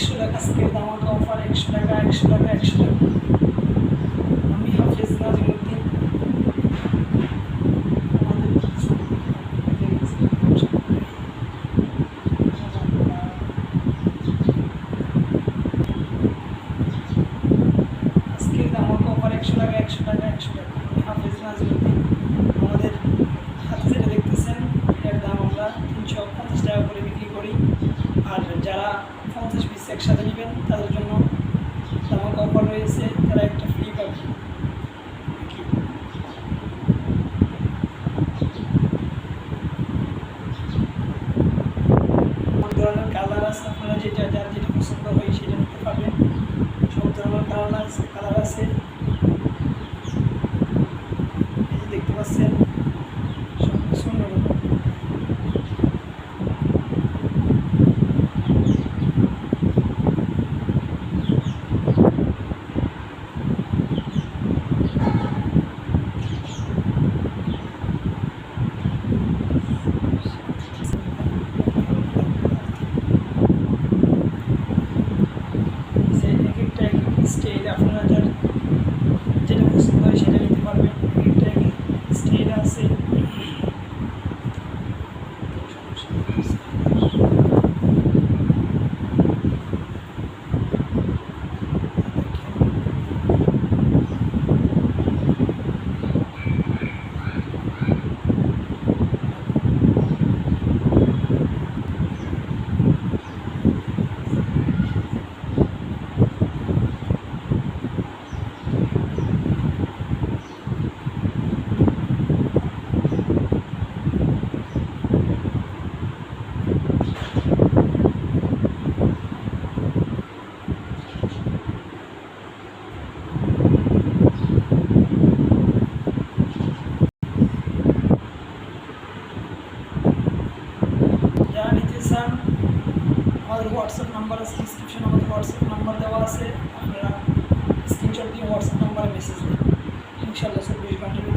একশো টাকা আজকে ধামাকা অফার একশো টাকা একশো টাকা একশো টাকা। আমি হাফিজ নাজিমুদ্দিন। আজকে অফার একশো একশো টাকা একশো টাকা। আমি হাফিজ আমাদের হাতে যেটা দেখতেছেন, এটার দাম আমরা তিনশো পঞ্চাশ টাকা করি আর যারা পঞ্চাশ পিস একসাথে নেবেন, তাদের জন্য তেমন অফার রয়েছে, তারা একটা ফ্রি পাবে। ধরনের কালার আছে, আপনারা যেটা যার যেটা স্টাইল আপনারা যারা নিতে চান আমাদের হোয়াটসঅ্যাপ নাম্বার আছে ডিসক্রিপশন আমাদের হোয়াটসঅ্যাপ নাম্বার দেওয়া আছে আপনারা স্ক্রিনশট দিয়ে হোয়াটসঅ্যাপ নাম্বারে মেসেজ দিন ইনশাল্লাহ চব্বিশ ঘন্টার